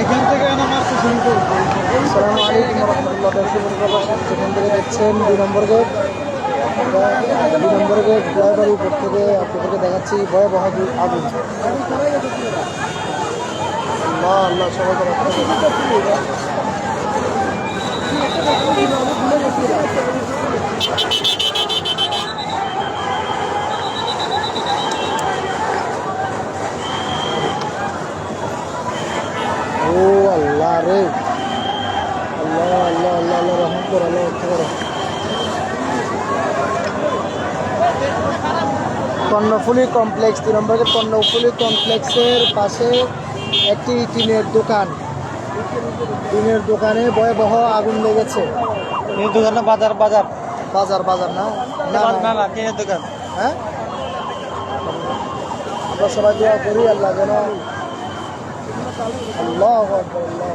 এখান থেকে আলাইকুম রহমতুল্লাহ দর্শক যেখান থেকে দেখছেন দুই নম্বর গেট। দুই নম্বর গেট ড্রাইভারি উপর থেকে আপনাদেরকে দেখাচ্ছি ভয়াবহ দুই আগুন আল্লাহ আল্লাহ সবাইকে রক্ষা করুন। ও আল্লাহ রে আল্লাহ আল্লাহ আল্লাহ আল্লাহ রহম কর আল্লাহ রক্ষা করো। কর্ণফুলি কমপ্লেক্স দুই নম্বর কর্ণফুলি কমপ্লেক্সের পাশে একটি টিনের দোকান। টিনের দোকানে ভয়াবহ আগুন লেগেছে। এই দোকানে বাজার বাজার। বাজার বাজার না না টিনের দোকান। হ্যাঁ? আমরা সবাই দোয়া করি আল্লাহ যেন আল্লাহ আকবার, আল্লাহ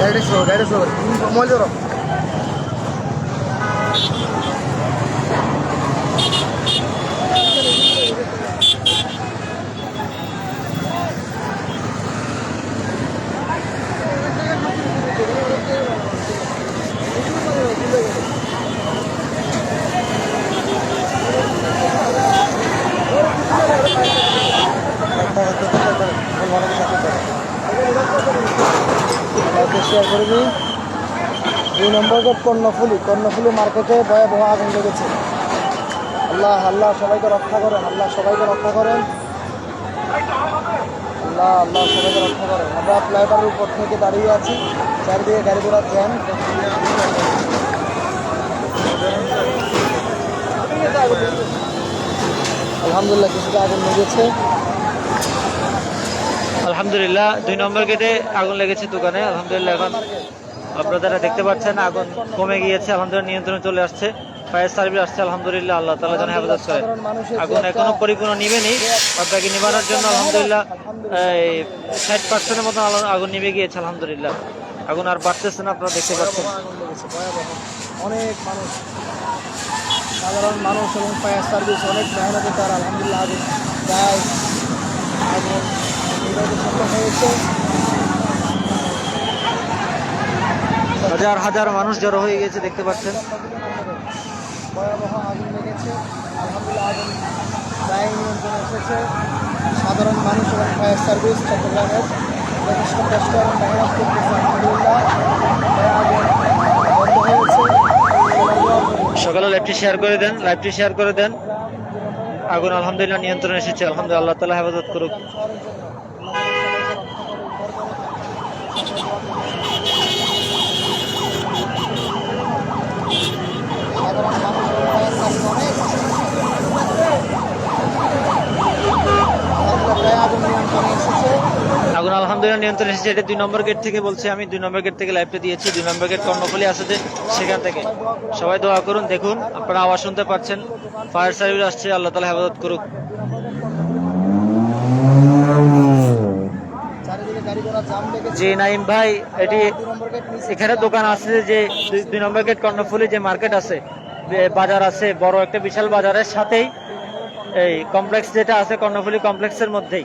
গাড়ি স্লো গাড়ি স্লো মোবাইল ধরো আমাকে দিই নম্বর গেট কর্ণফুলি কর্ণফুলি মার্কেটে ভয়াবহ আগুন লেগেছে। আল্লাহ আল্লাহ সবাইকে রক্ষা করেন, আল্লাহ সবাইকে রক্ষা করেন। আল্লাহ আল্লাহ সবাইকে রক্ষা করেন। আমরা ফ্লাইওভারের উপর থেকে দাঁড়িয়ে আছি। চারিদিকে গাড়ি ঘোড়া জ্যাম আলহামদুলিল্লাহ, কিছুটা আগুন লেগেছে। আলহামদুলিল্লাহ দুই নম্বর গেটে আগুন লেগেছে দোকানে আলহামদুলিল্লাহ এখন আপনারা দেখতে পাচ্ছেন আগুন কমে গিয়েছে আলহামদুলিল্লাহ নিয়ন্ত্রণে চলে আসছে ফায়ার সার্ভিস আসছে আলহামদুলিল্লাহ আল্লাহ তালা যেন হেফাজত করে। আগুন এখনও পরিপূর্ণ নিবেনি আপনাকে নিবানোর জন্য আলহামদুলিল্লাহ এই ষাট পার্সেন্টের মতো আগুন নিভে গিয়েছে আলহামদুলিল্লাহ। আগুন আর বাড়তেছে না আপনারা দেখতে পাচ্ছেন। অনেক মানুষ সাধারণ মানুষ এবং ফায়ার সার্ভিস অনেক মেহনতে তার আলহামদুলিল্লাহ আগুন প্রায় আগুন হয়েছে হাজার হাজার মানুষ জড়ো হয়ে গেছে দেখতে পাচ্ছেন। ভয়াবহ আগুন লেগেছে আলহামদুলিল্লাহ আগুন প্রায় নিয়ন্ত্রণে এসেছে সাধারণ মানুষ এবং ফায়ার সার্ভিস চট্টগ্রামের যথেষ্ট কষ্ট এবং মেহনত করতেছে আলহামদুলিল্লাহ আগুন বন্ধ হয়েছে। সকালে লাইভটি শেয়ার করে দেন লাইভটি শেয়ার করে দেন। আগুন আলহামদুলিল্লাহ নিয়ন্ত্রণে এসেছে। আলহামদুলিল্লাহ আল্লাহ তালা হেফাজত করুক সাধারণ মানুষ এবং ফায়ার সার্ভিস অনেক আলহামদুলিল্লাহ প্রায় আগুন আলহামদুলিল্লাহ নিয়ন্ত্রণে এসেছে। এটা দুই নম্বর গেট থেকে বলছি আমি। দুই নম্বর গেট থেকে লাইভটা দিয়েছি। দুই নম্বর গেট কর্ণফুলি আছে যে সেখান থেকে। সবাই দোয়া করুন। দেখুন, আপনারা আওয়াজ শুনতে পাচ্ছেন। ফায়ার সার্ভিস আসছে। আল্লাহ তালা হেফাজত করুক চারিদিকে গাড়ি ঘোড়া জাম লেগেছে জি নাইম ভাই, এটি এখানে দোকান আছে যে, দুই- নম্বর গেট কর্ণফুলি যে মার্কেট আছে বাজার আছে, বড় একটা বিশাল বাজারের সাথেই। এই কমপ্লেক্স যেটা আছে, কর্ণফুলি কমপ্লেক্সের মধ্যেই,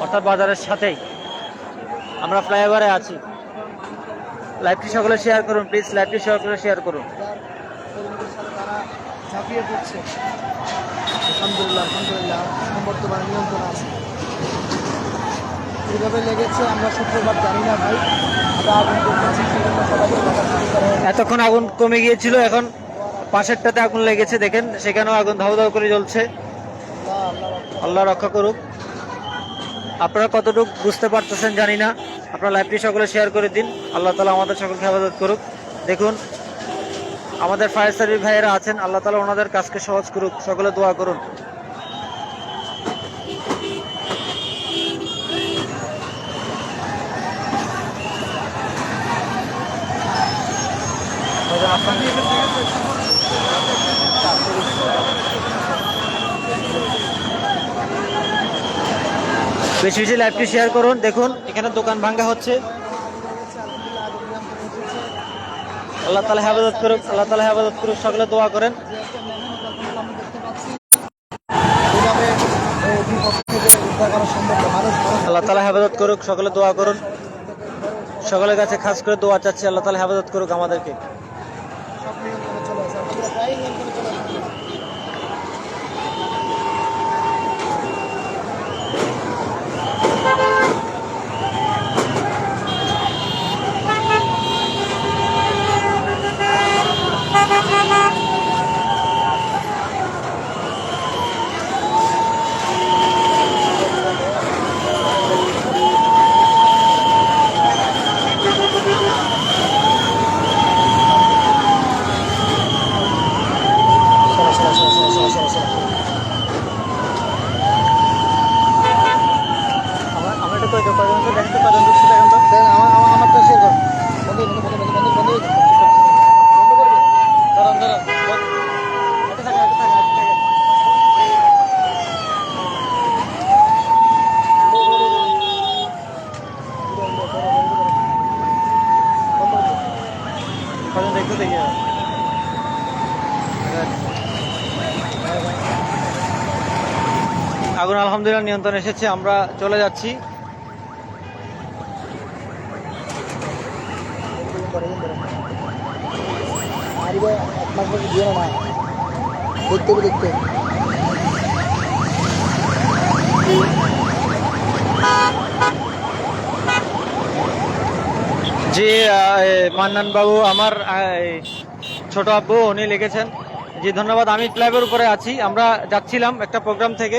অর্থাৎ বাজারের সাথেই। আমরা ফ্লাইওভারে আছি। লাইভটি সকলে শেয়ার করুন, প্লিজ লাইভটি সকলে শেয়ার করুন। আলহামদুলিল্লাহ আলহামদুলিল্লাহ বর্তমানে নিয়ন্ত্রণ আছে। কীভাবে লেগেছে আমরা শুক্রবার জানি না ভাই। এতক্ষণ আগুন কমে গিয়েছিল, এখন পাশেরটাতে আগুন লেগেছে, দেখেন, সেখানেও আগুন ধাউ ধাউ করে জ্বলছে। আল্লাহ রক্ষা করুক। আপনারা কতটুকু বুঝতে পারতেছেন জানি না। আপনার লাইভটি সকলে শেয়ার করে দিন। আল্লাহ তালা আমাদের সকলকে হেফাজত করুক। দেখুন, আমাদের ফায়ার সার্ভিস ভাইয়েরা আছেন, আল্লাহ তালা ওনাদের কাজকে সহজ করুক। সকলে দোয়া করুন। বেশি বেশি লাইভটি শেয়ার করুন, দেখুন, এখানে দোকান ভাঙ্গা হচ্ছে। আল্লাহ তালা হেফাজত করুক, আল্লাহ তালা হেফাজত করুক, সকলে দোয়া করেন। আল্লাহ তালা হেফাজত করুক, সকলে দোয়া করুন। সকলের কাছে খাস করে দোয়া চাচ্ছি, আল্লাহ তালা হেফাজত করুক আমাদেরকে সব নিয়ন্ত্রণে চলে আসে আমরা প্রায় নিয়ন্ত্রণে চলে আসে চলো চলো চলো চলো চলো চলো চলো আমার আমার এটা কই দাও কয়জন তো দেখেন তো কয়জন ঢুকছে দেখেন তো দেখ, আমার আমার আমারটা শেয়ার কর বন্ধ বন্ধ বন্ধ বন্ধ বন্ধ বন্ধ বন্ধ করবে দাঁড়ান দাঁড়ান হাতে থাকেন হাতে থাকেন হাতে থাকেন দেখে আগুন আলহামদুলিল্লাহ নিয়ন্ত্রণ এসেছে আমরা চলে যাচ্ছি। দেখতে জি মান্নান বাবু, আমার ছোট আব্বু, উনি লিখেছেন। জি, ধন্যবাদ, আমি ক্লাবের উপরে আছি, আমরা যাচ্ছিলাম একটা প্রোগ্রাম থেকে।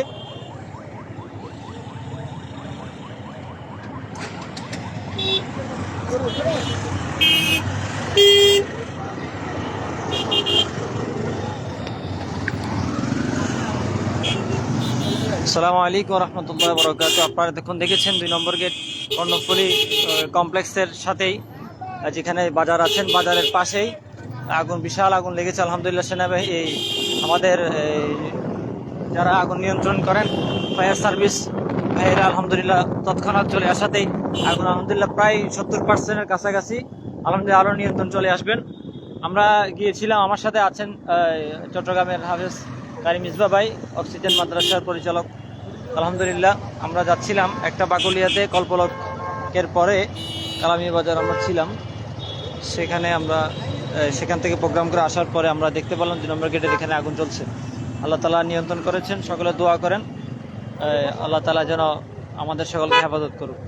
আসসালামু আলাইকুম রহমতুল্লাহ বরকাত আপনারা দেখুন, দেখেছেন দুই নম্বর গেট, কর্ণফুলি কমপ্লেক্সের সাথেই যেখানে বাজার আছেন, বাজারের পাশেই। আগুন বিশাল, আগুন লেগেছে, আলহামদুলিল্লাহ সেনাবাহিনী, এই আমাদের যারা আগুন নিয়ন্ত্রণ করেন, ফায়ার সার্ভিস ভাইয়েরা আলহামদুলিল্লাহ তৎক্ষণাৎ চলে আসাতেই আগুন আলহামদুলিল্লাহ প্রায় সত্তর পার্সেন্টের কাছাকাছি, আলহামদুলিল্লাহ আরও নিয়ন্ত্রণ চলে আসবেন। আমরা গিয়েছিলাম, আমার সাথে আছেন চট্টগ্রামের হাফেজ কারি মিসবা ভাই, অক্সিজেন মাদ্রাসার পরিচালক। আলহামদুলিল্লাহ, আমরা যাচ্ছিলাম একটা বাকুলিয়াতে কল্পলকের পরে কালামি বাজার আমরা ছিলাম। সেখানে আমরা সেখান থেকে প্রোগ্রাম করে আসার পরে আমরা দেখতে পেলাম দুই নম্বর গেটের এখানে আগুন চলছে আল্লাহ তালা নিয়ন্ত্রণ করেছেন, সকলে দোয়া করেন। আল্লাহ তালা যেন আমাদের সকলকে হেফাজত করুক।